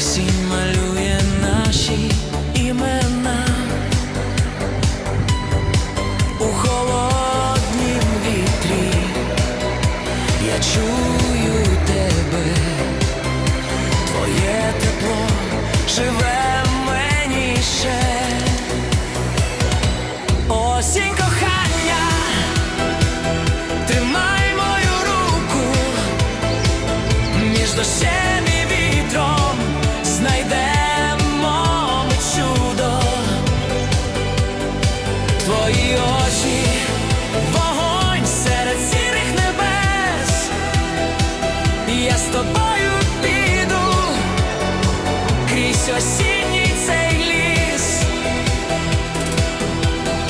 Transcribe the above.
Осінь малює наші імена. У холоднім вітрі, я чую тебе, твоє тепло живе в осінь кохання, тримай мою руку між дощем твої очі, вогонь серед сірих небес, я з тобою піду крізь осінні.